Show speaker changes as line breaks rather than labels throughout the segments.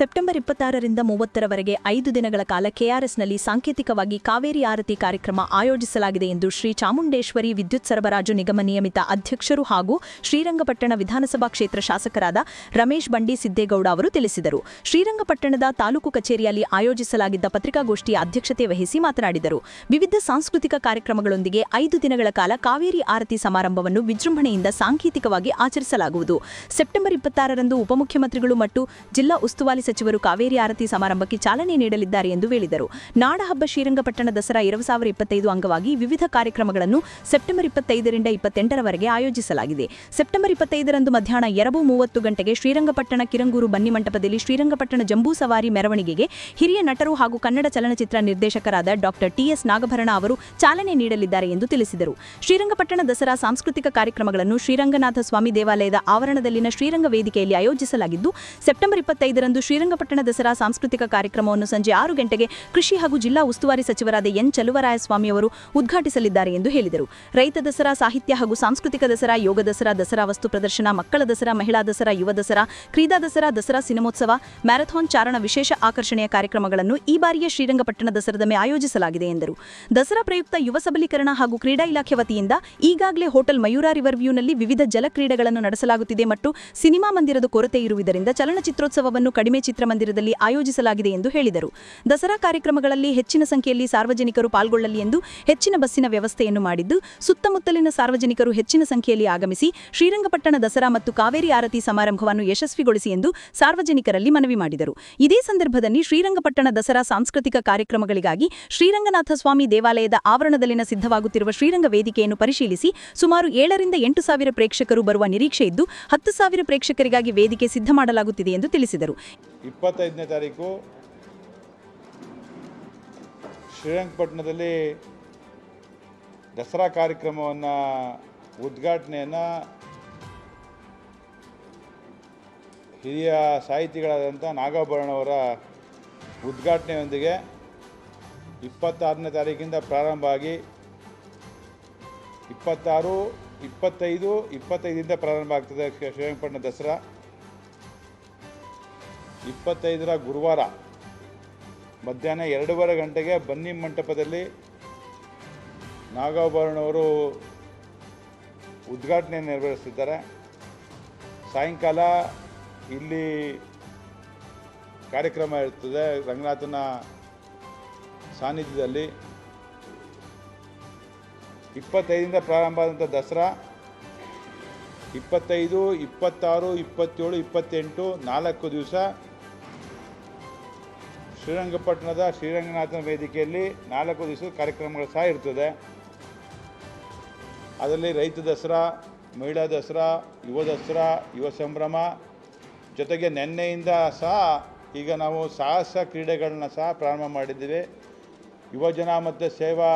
September ಇಪ್ಪತ್ತಾರರಿಂದ ಮೂವತ್ತರವರೆಗೆ ಐದು ದಿನಗಳ ಕಾಲ ಕೆಆರ್ಎಸ್ನಲ್ಲಿ ಸಾಂಕೇತಿಕವಾಗಿ ಕಾವೇರಿ ಆರತಿ ಕಾರ್ಯಕ್ರಮ ಆಯೋಜಿಸಲಾಗಿದೆ ಎಂದು ಶ್ರೀ ಚಾಮುಂಡೇಶ್ವರಿ ವಿದ್ಯುತ್ ಸರಬರಾಜು ನಿಗಮ ನಿಯಮಿತ ಅಧ್ಯಕ್ಷರು ಹಾಗೂ ಶ್ರೀರಂಗಪಟ್ಟಣ ವಿಧಾನಸಭಾ ಕ್ಷೇತ್ರ ಶಾಸಕರಾದ ರಮೇಶ್ ಬಂಡಿ ಸಿದ್ದೇಗೌಡ ಅವರು ತಿಳಿಸಿದರು. ಶ್ರೀರಂಗಪಟ್ಟಣದ ತಾಲೂಕು ಕಚೇರಿಯಲ್ಲಿ ಆಯೋಜಿಸಲಾಗಿದ್ದ ಪತ್ರಿಕಾಗೋಷ್ಠಿಯ ಅಧ್ಯಕ್ಷತೆ ವಹಿಸಿ ಮಾತನಾಡಿದರು. ವಿವಿಧ ಸಾಂಸ್ಕೃತಿಕ ಕಾರ್ಯಕ್ರಮಗಳೊಂದಿಗೆ ಐದು ದಿನಗಳ ಕಾಲ ಕಾವೇರಿ ಆರತಿ ಸಮಾರಂಭವನ್ನು ವಿಜೃಂಭಣೆಯಿಂದ ಸಾಂಕೇತಿಕವಾಗಿ ಆಚರಿಸಲಾಗುವುದು. ಸೆಪ್ಟೆಂಬರ್ ಇಪ್ಪತ್ತಾರರಂದು ಉಪಮುಖ್ಯಮಂತ್ರಿಗಳು ಮತ್ತು ಜಿಲ್ಲಾ ಉಸ್ತುವಾರಿ ಸಚಿವರು ಕಾವೇರಿ ಆರತಿ ಸಮಾರಂಭಕ್ಕೆ ಚಾಲನೆ ನೀಡಲಿದ್ದಾರೆ ಎಂದು ಹೇಳಿದರು. ನಾಡಹಬ್ಬ ಶ್ರೀರಂಗಪಟ್ಟಣ ದಸರಾ ಎರಡು ಸಾವಿರ ಇಪ್ಪತ್ತೈದು ಅಂಗವಾಗಿ ವಿವಿಧ ಕಾರ್ಯಕ್ರಮಗಳನ್ನು ಸೆಪ್ಟೆಂಬರ್ ಇಪ್ಪತ್ತೈದರಿಂದ ಇಪ್ಪತ್ತೆಂಟರವರೆಗೆ ಆಯೋಜಿಸಲಾಗಿದೆ. ಸೆಪ್ಟೆಂಬರ್ ಇಪ್ಪತ್ತೈದರಂದು ಮಧ್ಯಾಹ್ನ ಎರಡು ಮೂವತ್ತು ಗಂಟೆಗೆ ಶ್ರೀರಂಗಪಟ್ಟಣ ಕಿರಂಗೂರು ಬನ್ನಿ ಮಂಟಪದಲ್ಲಿ ಶ್ರೀರಂಗಪಟ್ಟಣ ಜಂಬೂ ಸವಾರಿ ಮೆರವಣಿಗೆಗೆ ಹಿರಿಯ ನಟರು ಹಾಗೂ ಕನ್ನಡ ಚಲನಚಿತ್ರ ನಿರ್ದೇಶಕರಾದ ಡಾಕ್ಟರ್ ಟಿಎಸ್ ನಾಗಭರಣ ಅವರು ಚಾಲನೆ ನೀಡಲಿದ್ದಾರೆ ಎಂದು ತಿಳಿಸಿದರು. ಶ್ರೀರಂಗಪಟ್ಟಣ ದಸರಾ ಸಾಂಸ್ಕೃತಿಕ ಕಾರ್ಯಕ್ರಮಗಳನ್ನು ಶ್ರೀರಂಗನಾಥ ಸ್ವಾಮಿ ದೇವಾಲಯದ ಆವರಣದಲ್ಲಿನ ಶ್ರೀರಂಗ ವೇದಿಕೆಯಲ್ಲಿ ಆಯೋಜಿಸಲಾಗಿದ್ದು, ಸೆಪ್ಟೆಂಬರ್ ಇಪ್ಪತ್ತೈದರಂದು ಶ್ರೀರಂಗಪಟ್ಟಣ ದಸರಾ ಸಾಂಸ್ಕೃತಿಕ ಕಾರ್ಯಕ್ರಮವನ್ನು ಸಂಜೆ ಆರು ಗಂಟೆಗೆ ಕೃಷಿ ಹಾಗೂ ಜಿಲ್ಲಾ ಉಸ್ತುವಾರಿ ಸಚಿವರಾದ ಎನ್ ಚಲುವರಾಯಸ್ವಾಮಿ ಅವರು ಉದ್ಘಾಟಿಸಲಿದ್ದಾರೆ ಎಂದು ಹೇಳಿದರು. ರೈತ ದಸರಾ, ಸಾಹಿತ್ಯ ಹಾಗೂ ಸಾಂಸ್ಕೃತಿಕ ದಸರಾ, ಯೋಗ ದಸರಾ ದಸರಾ ವಸ್ತು ಪ್ರದರ್ಶನ, ಮಕ್ಕಳ ದಸರಾ, ಮಹಿಳಾ ದಸರಾ, ಯುವ ದಸರಾ, ಕ್ರೀಡಾ ದಸರಾ ದಸರಾ ಸಿನಿಮೋತ್ಸವ, ಮ್ಯಾರಥಾನ್ ಚಾರಣ ವಿಶೇಷ ಆಕರ್ಷಣೆಯ ಕಾರ್ಯಕ್ರಮಗಳನ್ನು ಈ ಬಾರಿಯ ಶ್ರೀರಂಗಪಟ್ಟಣ ದಸರಾದ ಮೇ ಆಯೋಜಿಸಲಾಗಿದೆ ಎಂದರು. ದಸರಾ ಪ್ರಯುಕ್ತ ಯುವ ಸಬಲೀಕರಣ ಹಾಗೂ ಕ್ರೀಡಾ ಇಲಾಖೆ ವತಿಯಿಂದ ಈಗಾಗಲೇ ಹೋಟೆಲ್ ಮಯೂರ ರಿವರ್ ವ್ಯೂನಲ್ಲಿ ವಿವಿಧ ಜಲ ಕ್ರೀಡೆಗಳನ್ನು ನಡೆಸಲಾಗುತ್ತಿದೆ ಮತ್ತು ಸಿನಿಮಾ ಮಂದಿರದ ಕೊರತೆ ಇರುವುದರಿಂದ ಚಲನಚಿತ್ರೋತ್ಸವವನ್ನು ಕಡಿಮೆ ಚಿತ್ರಮಂದಿರದಲ್ಲಿ ಆಯೋಜಿಸಲಾಗಿದೆ ಎಂದು ಹೇಳಿದರು. ದಸರಾ ಕಾರ್ಯಕ್ರಮಗಳಲ್ಲಿ ಹೆಚ್ಚಿನ ಸಂಖ್ಯೆಯಲ್ಲಿ ಸಾರ್ವಜನಿಕರು ಪಾಲ್ಗೊಳ್ಳಲಿ ಎಂದು ಹೆಚ್ಚಿನ ಬಸ್ಸಿನ ವ್ಯವಸ್ಥೆಯನ್ನು ಮಾಡಿದ್ದು, ಸುತ್ತಮುತ್ತಲಿನ ಸಾರ್ವಜನಿಕರು ಹೆಚ್ಚಿನ ಸಂಖ್ಯೆಯಲ್ಲಿ ಆಗಮಿಸಿ ಶ್ರೀರಂಗಪಟ್ಟಣ ದಸರಾ ಮತ್ತು ಕಾವೇರಿ ಆರತಿ ಸಮಾರಂಭವನ್ನು ಯಶಸ್ವಿಗೊಳಿಸಿ ಎಂದು ಸಾರ್ವಜನಿಕರಲ್ಲಿ ಮನವಿ ಮಾಡಿದರು. ಇದೇ ಸಂದರ್ಭದಲ್ಲಿ ಶ್ರೀರಂಗಪಟ್ಟಣ ದಸರಾ ಸಾಂಸ್ಕೃತಿಕ ಕಾರ್ಯಕ್ರಮಗಳಿಗಾಗಿ ಶ್ರೀರಂಗನಾಥ ಸ್ವಾಮಿ ದೇವಾಲಯದ ಆವರಣದಲ್ಲಿನ ಸಿದ್ಧವಾಗುತ್ತಿರುವ ಶ್ರೀರಂಗ ವೇದಿಕೆಯನ್ನು ಪರಿಶೀಲಿಸಿ ಸುಮಾರು ಏಳರಿಂದ ಎಂಟು ಸಾವಿರ ಪ್ರೇಕ್ಷಕರು ಬರುವ ನಿರೀಕ್ಷೆ ಇದ್ದು, ಹತ್ತು ಸಾವಿರ ಪ್ರೇಕ್ಷಕರಿಗಾಗಿ ವೇದಿಕೆ ಸಿದ್ಧ ಮಾಡಲಾಗುತ್ತಿದೆ ಎಂದು ತಿಳಿಸಿದರು.
ಇಪ್ಪತ್ತೈದನೇ ತಾರೀಕು ಶ್ರೀರಂಗಪಟ್ಟಣದಲ್ಲಿ ದಸರಾ ಕಾರ್ಯಕ್ರಮವನ್ನು ಉದ್ಘಾಟನೆಯನ್ನು ಹಿರಿಯ ಸಾಹಿತಿಗಳಾದಂಥ ನಾಗಾಭರಣವರ ಉದ್ಘಾಟನೆಯೊಂದಿಗೆ ಇಪ್ಪತ್ತಾರನೇ ತಾರೀಕಿಂದ ಪ್ರಾರಂಭ ಆಗಿ ಇಪ್ಪತ್ತಾರು, ಇಪ್ಪತ್ತೈದು, ಇಪ್ಪತ್ತೈದರಿಂದ ಪ್ರಾರಂಭ ಆಗ್ತದೆ ಶ್ರೀ- ಶ್ರೀರಂಗಪಟ್ಟಣ ದಸರಾ. ಇಪ್ಪತ್ತೈದರ ಗುರುವಾರ ಮಧ್ಯಾಹ್ನ ಎರಡೂವರೆ ಗಂಟೆಗೆ ಬನ್ನಿ ಮಂಟಪದಲ್ಲಿ ನಾಗಾಭರಣವರು ಉದ್ಘಾಟನೆ ನೆರವೇರಿಸಿದ್ದಾರೆ ಸಾಯಂಕಾಲ ಇಲ್ಲಿ ಕಾರ್ಯಕ್ರಮ ಇರ್ತದೆ ರಂಗನಾಥನ ಸಾನ್ನಿಧ್ಯದಲ್ಲಿ. ಇಪ್ಪತ್ತೈದರಿಂದ ಪ್ರಾರಂಭ ಆದಂಥ ದಸರಾ. ಇಪ್ಪತ್ತೈದು, ಇಪ್ಪತ್ತಾರು, ಇಪ್ಪತ್ತೇಳು, ಇಪ್ಪತ್ತೆಂಟು ನಾಲ್ಕು ದಿವಸ ಶ್ರೀರಂಗಪಟ್ಟಣದ ಶ್ರೀರಂಗನಾಥನ ವೇದಿಕೆಯಲ್ಲಿ ನಾಲ್ಕು ದಿವಸದ ಕಾರ್ಯಕ್ರಮಗಳು ಸಹ ಇರ್ತದೆ. ಅದರಲ್ಲಿ ರೈತ ದಸರಾ, ಮಹಿಳಾ ದಸರಾ, ಯುವ ದಸರಾ, ಯುವ ಸಂಭ್ರಮ ಜೊತೆಗೆ ನಿನ್ನೆಯಿಂದ ಸಹ ಈಗ ನಾವು ಸಾಹಸ ಕ್ರೀಡೆಗಳನ್ನ ಸಹ ಪ್ರಾರಂಭ ಮಾಡಿದ್ದೀವಿ. ಯುವಜನ ಮತ್ತು ಸೇವಾ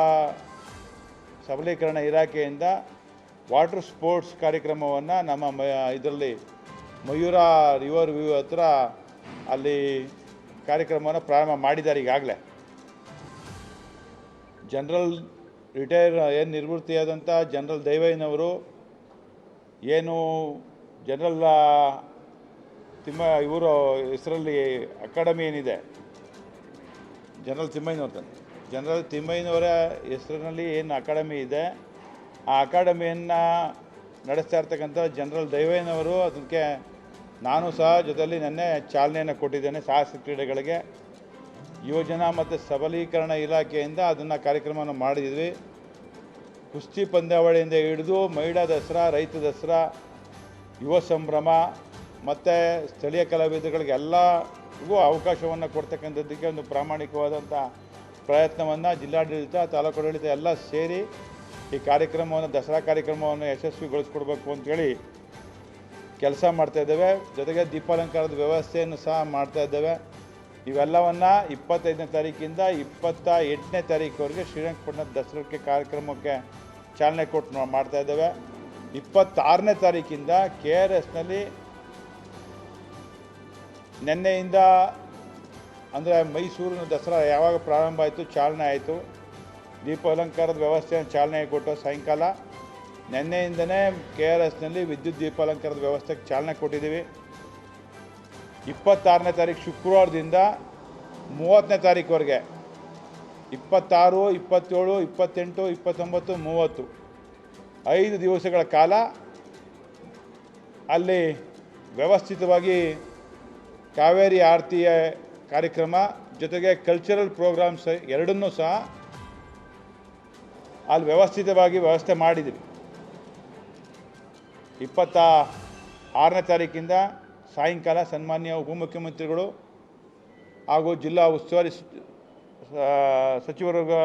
ಸಬಲೀಕರಣ ಇಲಾಖೆಯಿಂದ ವಾಟರ್ ಸ್ಪೋರ್ಟ್ಸ್ ಕಾರ್ಯಕ್ರಮವನ್ನು ನಮ್ಮ ಇದರಲ್ಲಿ ಮಯೂರ ರಿವರ್ ವ್ಯೂ ಹತ್ರ ಅಲ್ಲಿ ಕಾರ್ಯಕ್ರಮವನ್ನು ಪ್ರಾರಂಭ ಮಾಡಿದ್ದಾರೆ ಈಗಾಗಲೇ. ಜನರಲ್ ರಿಟೈರ್, ಏನು ನಿವೃತ್ತಿಯಾದಂಥ ಜನರಲ್ ದೈವಯ್ಯನವರು ಏನು ಜನರಲ್ ತಿಮ್ಮ, ಇವರು ಹೆಸರಲ್ಲಿ ಅಕಾಡೆಮಿ ಏನಿದೆ? ಜನರಲ್ ತಿಮ್ಮಯ್ಯನವ್ರ ಜನರಲ್ ತಿಮ್ಮಯ್ಯನವರ ಹೆಸರಿನಲ್ಲಿ ಏನು ಅಕಾಡೆಮಿ ಇದೆ? ಆ ಅಕಾಡೆಮಿಯನ್ನು ನಡೆಸ್ತಾ ಇರ್ತಕ್ಕಂಥ ಜನರಲ್ ದೈವಯ್ಯನವರು ಅದಕ್ಕೆ ನಾನು ಸಹ ಜೊತೆಯಲ್ಲಿ ನೆನ್ನೆ ಚಾಲನೆಯನ್ನು ಕೊಟ್ಟಿದ್ದೇನೆ ಸಾಹಸ ಕ್ರೀಡೆಗಳಿಗೆ. ಯುವಜನ ಮತ್ತು ಸಬಲೀಕರಣ ಇಲಾಖೆಯಿಂದ ಅದನ್ನು ಕಾರ್ಯಕ್ರಮವನ್ನು ಮಾಡಿದ್ವಿ. ಕುಸ್ತಿ ಪಂದ್ಯಾವಳಿಯಿಂದ ಹಿಡಿದು ಮಹಿಳಾ ದಸರಾ, ರೈತ ದಸರಾ, ಯುವ ಸಂಭ್ರಮ ಮತ್ತು ಸ್ಥಳೀಯ ಕಲಾವಿದಗಳಿಗೆಲ್ಲರಿಗೂ ಅವಕಾಶವನ್ನು ಕೊಡ್ತಕ್ಕಂಥದ್ದಕ್ಕೆ ಒಂದು ಪ್ರಾಮಾಣಿಕವಾದಂಥ ಪ್ರಯತ್ನವನ್ನು ಜಿಲ್ಲಾಡಳಿತ, ತಾಲೂಕಾಡಳಿತ ಎಲ್ಲ ಸೇರಿ ಈ ಕಾರ್ಯಕ್ರಮವನ್ನು, ದಸರಾ ಕಾರ್ಯಕ್ರಮವನ್ನು ಯಶಸ್ವಿಗೊಳಿಸ್ಕೊಡ್ಬೇಕು ಅಂತೇಳಿ ಕೆಲಸ ಮಾಡ್ತಾ ಇದ್ದೇವೆ. ಜೊತೆಗೆ ದೀಪಾಲಂಕಾರದ ವ್ಯವಸ್ಥೆಯನ್ನು ಸಹ ಮಾಡ್ತಾ ಇದ್ದೇವೆ. ಇವೆಲ್ಲವನ್ನು ಇಪ್ಪತ್ತೈದನೇ ತಾರೀಕಿಂದ ಇಪ್ಪತ್ತ ಎಂಟನೇ ತಾರೀಕುವರೆಗೆ ಶ್ರೀರಂಗಪಟ್ಟಣದ ದಸರಾಕ್ಕೆ ಕಾರ್ಯಕ್ರಮಕ್ಕೆ ಚಾಲನೆ ಕೊಟ್ಟು ಮಾಡ್ತಾ ಇದ್ದೇವೆ. ಇಪ್ಪತ್ತಾರನೇ ತಾರೀಕಿಂದ ಕೆ ಆರ್ ಎಸ್ನಲ್ಲಿ ನಿನ್ನೆಯಿಂದ ಅಂದರೆ ಮೈಸೂರಿನ ದಸರಾ ಯಾವಾಗ ಪ್ರಾರಂಭ ಆಯಿತು, ಚಾಲನೆ ಆಯಿತು. ದೀಪಾಲಂಕಾರದ ವ್ಯವಸ್ಥೆಯನ್ನು ಚಾಲನೆ ಕೊಟ್ಟು ಸಾಯಂಕಾಲ. ನಿನ್ನೆಯಿಂದನೇ ಕೆ ಆರ್ ಎಸ್ನಲ್ಲಿ ವಿದ್ಯುತ್ ದೀಪಾಲಂಕಾರದ ವ್ಯವಸ್ಥೆಗೆ ಚಾಲನೆ ಕೊಟ್ಟಿದ್ದೀವಿ. ಇಪ್ಪತ್ತಾರನೇ ತಾರೀಕು ಶುಕ್ರವಾರದಿಂದ ಮೂವತ್ತನೇ ತಾರೀಕುವರೆಗೆ ಇಪ್ಪತ್ತಾರು, ಇಪ್ಪತ್ತೇಳು, ಇಪ್ಪತ್ತೆಂಟು, ಇಪ್ಪತ್ತೊಂಬತ್ತು, ಮೂವತ್ತು. ಐದು ದಿವಸಗಳ ಕಾಲ ಅಲ್ಲಿ ವ್ಯವಸ್ಥಿತವಾಗಿ ಕಾವೇರಿ ಆರತಿಯ ಕಾರ್ಯಕ್ರಮ ಜೊತೆಗೆ ಕಲ್ಚರಲ್ ಪ್ರೋಗ್ರಾಮ್ಸ್ ಎರಡನ್ನೂ ಸಹ ಅಲ್ಲಿ ವ್ಯವಸ್ಥಿತವಾಗಿ ವ್ಯವಸ್ಥೆ ಮಾಡಿದ್ದೀವಿ. ಇಪ್ಪತ್ತ ಆರನೇ ತಾರೀಕಿಂದ ಸಾಯಂಕಾಲ ಸನ್ಮಾನ್ಯ ಉಪಮುಖ್ಯಮಂತ್ರಿಗಳು ಹಾಗೂ ಜಿಲ್ಲಾ ಉಸ್ತುವಾರಿ ಸಚಿವರುಗಳ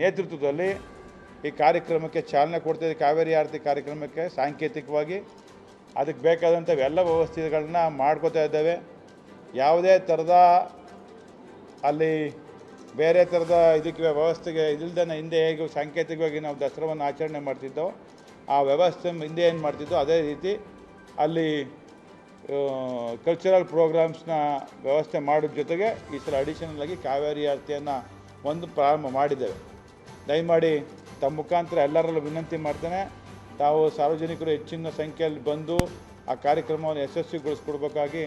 ನೇತೃತ್ವದಲ್ಲಿ ಈ ಕಾರ್ಯಕ್ರಮಕ್ಕೆ ಚಾಲನೆ ಕೊಡ್ತಾಯಿದೆ ಕಾವೇರಿ ಆರತಿ ಕಾರ್ಯಕ್ರಮಕ್ಕೆ ಸಾಂಕೇತಿಕವಾಗಿ ಅದಕ್ಕೆ ಬೇಕಾದಂಥ ಎಲ್ಲ ವ್ಯವಸ್ಥೆಗಳನ್ನ ಮಾಡ್ಕೋತಾ ಇದ್ದೇವೆ. ಯಾವುದೇ ಥರದ ಅಲ್ಲಿ ಬೇರೆ ಥರದ ಇದಕ್ಕೆ ವ್ಯವಸ್ಥೆಗೆ ಇದಿಲ್ದೇ ಹಿಂದೆ ಹೇಗೆ ಸಾಂಕೇತಿಕವಾಗಿ ನಾವು ದಸರಾವನ್ನು ಆಚರಣೆ ಮಾಡ್ತಿದ್ದೋ ಆ ವ್ಯವಸ್ಥೆ ಹಿಂದೆ ಏನು ಮಾಡ್ತಿದ್ದೋ ಅದೇ ರೀತಿ ಅಲ್ಲಿ ಕಲ್ಚರಲ್ ಪ್ರೋಗ್ರಾಮ್ಸ್ನ ವ್ಯವಸ್ಥೆ ಮಾಡೋದ್ರ ಜೊತೆಗೆ ಈ ಸಲ ಅಡಿಷನಲ್ ಆಗಿ ಕಾವೇರಿ ಆರತಿಯನ್ನು ಒಂದು ಪ್ರಾರಂಭ ಮಾಡಿದ್ದೇವೆ. ದಯಮಾಡಿ ತಮ್ಮ ಮುಖಾಂತರ ಎಲ್ಲರಲ್ಲೂ ವಿನಂತಿ ಮಾಡ್ತೇನೆ, ತಾವು ಸಾರ್ವಜನಿಕರು ಹೆಚ್ಚಿನ ಸಂಖ್ಯೆಯಲ್ಲಿ ಬಂದು ಆ ಕಾರ್ಯಕ್ರಮವನ್ನು ಯಶಸ್ವಿಗೊಳಿಸ್ಕೊಡ್ಬೇಕಾಗಿ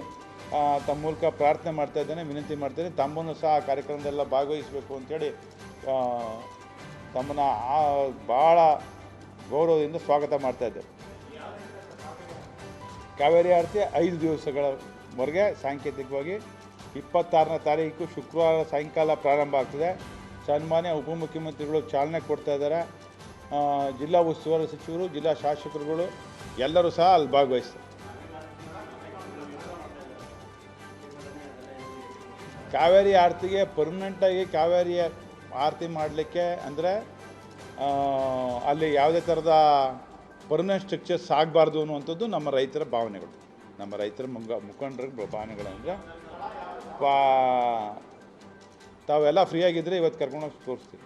ತಮ್ಮ ಮೂಲಕ ಪ್ರಾರ್ಥನೆ ಮಾಡ್ತಾ ಇದ್ದೇನೆ, ವಿನಂತಿ ಮಾಡ್ತೇನೆ. ತಮ್ಮನ್ನು ಸಹ ಆ ಕಾರ್ಯಕ್ರಮದೆಲ್ಲ ಭಾಗವಹಿಸಬೇಕು ಅಂತೇಳಿ ತಮ್ಮನ್ನ ಭಾಳ ಗೌರವದಿಂದ ಸ್ವಾಗತ ಮಾಡ್ತಾ ಇದ್ದೇವೆ ಕಾವೇರಿ ಆರತಿ ಐದು ದಿವಸಗಳವರೆಗೆ ಸಾಂಕೇತಿಕವಾಗಿ ಇಪ್ಪತ್ತಾರನೇ ತಾರೀಕು ಶುಕ್ರವಾರ ಸಾಯಂಕಾಲ ಪ್ರಾರಂಭ ಆಗ್ತದೆ. ಸನ್ಮಾನ್ಯ ಉಪಮುಖ್ಯಮಂತ್ರಿಗಳು ಚಾಲನೆ ಕೊಡ್ತಾ ಇದ್ದಾರೆ. ಜಿಲ್ಲಾ ಉಸ್ತುವಾರಿ ಸಚಿವರು, ಜಿಲ್ಲಾ ಶಾಸಕರುಗಳು ಎಲ್ಲರೂ ಸಹ ಅಲ್ಲಿ ಭಾಗವಹಿಸ್ತಾರೆ. ಕಾವೇರಿ ಆರತಿಗೆ ಪರ್ಮನೆಂಟಾಗಿ ಕಾವೇರಿ ಆರತಿ ಮಾಡಲಿಕ್ಕೆ ಅಂದರೆ ಅಲ್ಲಿ ಯಾವುದೇ ಥರದ ಪರ್ಮನೆಂಟ್ ಸ್ಟ್ರಕ್ಚರ್ಸ್ ಆಗಬಾರ್ದು ಅನ್ನುವಂಥದ್ದು ನಮ್ಮ ರೈತರ ಭಾವನೆಗಳು. ನಮ್ಮ ರೈತರ ಮುಂಗ ಮುಖಂಡರ ಭಾವನೆಗಳಂದರೆ ಪಾ ತಾವೆಲ್ಲ ಫ್ರೀಯಾಗಿದ್ದರೆ ಇವತ್ತು ಕರ್ಕೊಂಡೋಗಿ ತೋರಿಸ್ತೀವಿ.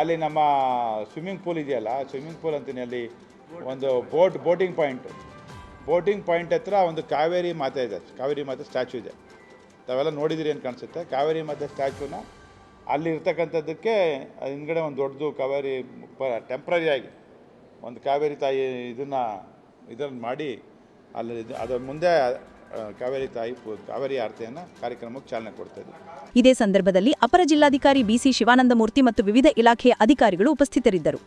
ಅಲ್ಲಿ ನಮ್ಮ ಸ್ವಿಮ್ಮಿಂಗ್ ಪೂಲ್ ಇದೆಯಲ್ಲ ಸ್ವಿಮ್ಮಿಂಗ್ ಪೂಲ್ ಅಂತೀನಿ ಅಲ್ಲಿ ಒಂದು boat boating point boating point ಹತ್ರ ಒಂದು ಕಾವೇರಿ ಮಾತೆ ಇದೆ, ಕಾವೇರಿ ಮಾತೆ ಸ್ಟ್ಯಾಚು ಇದೆ. ತಾವೆಲ್ಲ ನೋಡಿದಿರಿ ಅಂತ ಕಾಣಿಸುತ್ತೆ? ಕಾವೇರಿ ಮಾತೆ ಸ್ಟ್ಯಾಚುನ ಅಲ್ಲಿ ಇರ್ತಕ್ಕಂಥದ್ದಕ್ಕೆ ಅದ್ ಹಿಂದ್ಗಡೆ ಒಂದು ದೊಡ್ಡದು ಕಾವೇರಿ ಟೆಂಪ್ರರಿ ಆಗಿ ಒಂದು ಕಾವೇರಿ ತಾಯಿ ಇದನ್ನು ಇದನ್ನು ಮಾಡಿ ಅಲ್ಲಿ ಅದರ ಮುಂದೆ ಕಾವೇರಿ ತಾಯಿ ಪೂ- ಕಾವೇರಿ ಆರತಿಯನ್ನು ಕಾರ್ಯಕ್ರಮಕ್ಕೆ ಚಾಲನೆ ಕೊಡ್ತಾ
ಇದೇ ಸಂದರ್ಭದಲ್ಲಿ ಅಪರ ಜಿಲ್ಲಾಧಿಕಾರಿ ಬಿಸಿ ಶಿವಾನಂದಮೂರ್ತಿ ಮತ್ತು ವಿವಿಧ ಇಲಾಖೆಯ ಅಧಿಕಾರಿಗಳು ಉಪಸ್ಥಿತರಿದ್ದರು.